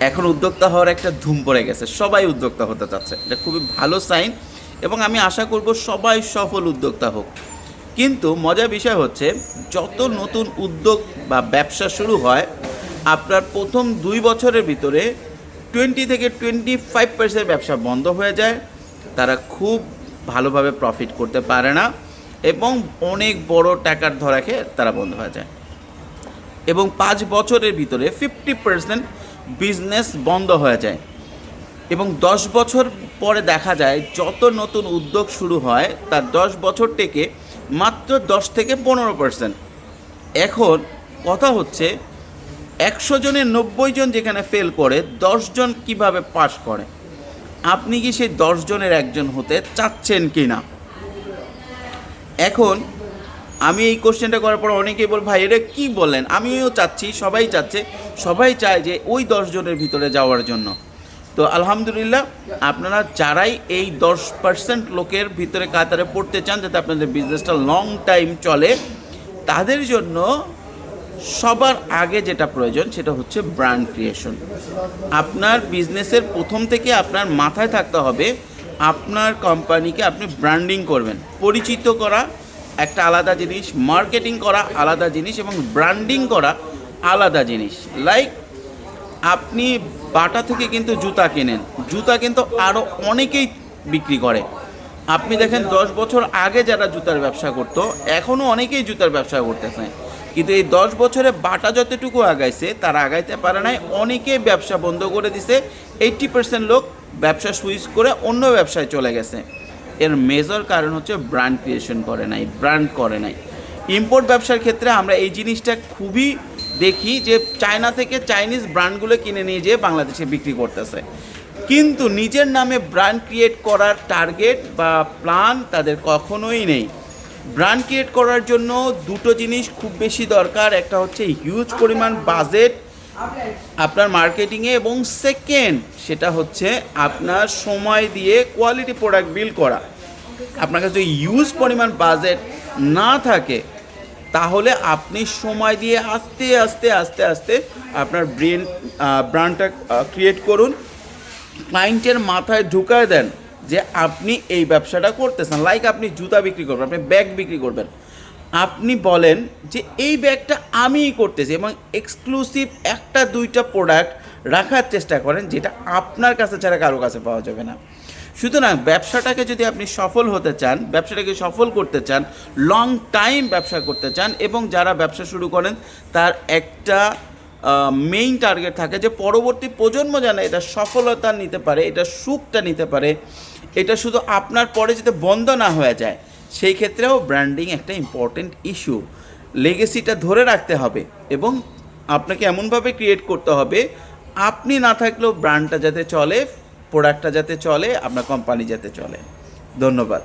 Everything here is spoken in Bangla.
এখন উদ্যোক্তা হওয়ার একটা ধুম পড়ে গেছে। সবাই উদ্যোক্তা হতে চাচ্ছে। এটা খুবই ভালো সাইন এবং আমি আশা করব সবাই সফল উদ্যোক্তা হোক। কিন্তু মজার বিষয় হচ্ছে, যত নতুন উদ্যোগ বা ব্যবসা শুরু হয়, আপনার প্রথম দুই বছরের ভিতরে টোয়েন্টি থেকে টোয়েন্টি ফাইভ পার্সেন্ট ব্যবসা বন্ধ হয়ে যায়। তারা খুব ভালোভাবে প্রফিট করতে পারে না এবং অনেক বড় টাকার ধরাকে তারা বন্ধ হয়ে যায়। এবং পাঁচ বছরের ভিতরে ফিফটি পার্সেন্ট বিজনেস বন্ধ হয়ে যায়। এবং দশ বছর পরে দেখা যায়, যত নতুন উদ্যোগ শুরু হয়, তার দশ বছর থেকে মাত্র দশ থেকে পনেরো পার্সেন্ট এখন কথা হচ্ছে, একশো জনের নব্বই জন যেখানে ফেল করে জন কীভাবে পাশ করে? আপনি কি সেই জনের একজন হতে চাচ্ছেন কি না এখন আমি এই কোশ্চেনটা করার পর অনেকেই বল, ভাই, এটা কী বললেন আমিও চাচ্ছি, সবাই চাচ্ছে। সবাই চায় যে ওই দশজনের ভিতরে যাওয়ার জন্য। তো আলহামদুলিল্লাহ, আপনারা যারাই এই দশ পার্সেন্ট লোকের ভিতরে কাতারে পড়তে চান, যাতে আপনাদের বিজনেসটা লং টাইম চলে, তাদের জন্য সবার আগে যেটা প্রয়োজন, সেটা হচ্ছে ব্র্যান্ড ক্রিয়েশন আপনার বিজনেসের প্রথম থেকে আপনার মাথায় থাকতে হবে, আপনার কোম্পানিকে আপনি ব্র্যান্ডিং করবেন, পরিচিত করা একটা আলাদা জিনিস মার্কেটিং করা আলাদা জিনিস এবং ব্র্যান্ডিং করা আলাদা জিনিস। লাইক আপনি বাটা থেকে কিন্তু জুতা কেনেন। জুতা কিন্তু আরও অনেকেই বিক্রি করে। আপনি দেখেন, দশ বছর আগে যারা জুতার ব্যবসা করতো, এখনও অনেকেই জুতার ব্যবসা করতেছে। কিন্তু এই দশ বছরে বাটা যতটুকু আগাইছে, তারা আগাইতে পারে নাই। অনেকে ব্যবসা বন্ধ করে দিছে। এইট্টি পার্সেন্ট লোক ব্যবসা সুইচ করে অন্য ব্যবসায় চলে গেছে। এর মেজর কারণ হচ্ছে ব্র্যান্ড ক্রিয়েশন করে নাই ব্র্যান্ড করে নাই। ইম্পোর্ট ব্যবসার ক্ষেত্রে আমরা এই জিনিসটা খুবই দেখি যে চায়না থেকে চাইনিজ ব্র্যান্ডগুলো কিনে নিয়ে যেয়ে বাংলাদেশে বিক্রি করতেছে। কিন্তু নিজের নামে ব্র্যান্ড ক্রিয়েট করার টার্গেট বা প্ল্যান তাদের কখনোই নেই। ব্র্যান্ড ক্রিয়েট করার জন্য দুটো জিনিস খুব বেশি দরকার, একটা হচ্ছে হিউজ পরিমাণ বাজেট আপনার মার্কেটিংয়ে এবং সেকেন্ড সেটা হচ্ছে আপনার সময় দিয়ে কোয়ালিটি প্রোডাক্ট বিল করা। আপনার কাছে যদি ইউজ পরিমাণ বাজেট না থাকে, তাহলে আপনি সময় দিয়ে আস্তে আস্তে আস্তে আস্তে আপনার ব্রেন ব্র্যান্ডটা ক্রিয়েট করুন। ক্লায়েন্টের মাথায় ঢুকায় দেন যে আপনি এই ব্যবসাটা করতেছেন। লাইক আপনি জুতা বিক্রি করবেন, আপনি ব্যাগ বিক্রি করবেন। আপনি বলেন যে এই ব্যাগটা আমিই করতেছি এবং এক্সক্লুসিভ একটা, দুইটা প্রোডাক্ট রাখার চেষ্টা করেন, যেটা আপনার কাছে ছাড়া কারও কাছে পাওয়া যাবে না। সুতরাং ব্যবসাটাকে যদি আপনি সফল হতে চান, ব্যবসাটাকে সফল করতে চান লং টাইম ব্যবসা করতে চান, এবং যারা ব্যবসা শুরু করেন, তার একটা মেইন টার্গেট থাকে যে পরবর্তী প্রজন্ম যেন এটা সফলতা নিতে পারে, এটা সুখটা নিতে পারে। এটা শুধু আপনার পরে যাতে বন্ধ না হয়ে যায়। সেই ক্ষেত্রেও ব্র্যান্ডিং একটা ইম্পর্টেন্ট ইস্যু লেগেসিটা ধরে রাখতে হবে এবং আপনাকে এমনভাবে ক্রিয়েট করতে হবে, আপনি না থাকলেও ব্র্যান্ডটা যাতে চলে প্রোডাক্টটা যাতে চলে, আপনার কোম্পানি যাতে চলে। ধন্যবাদ।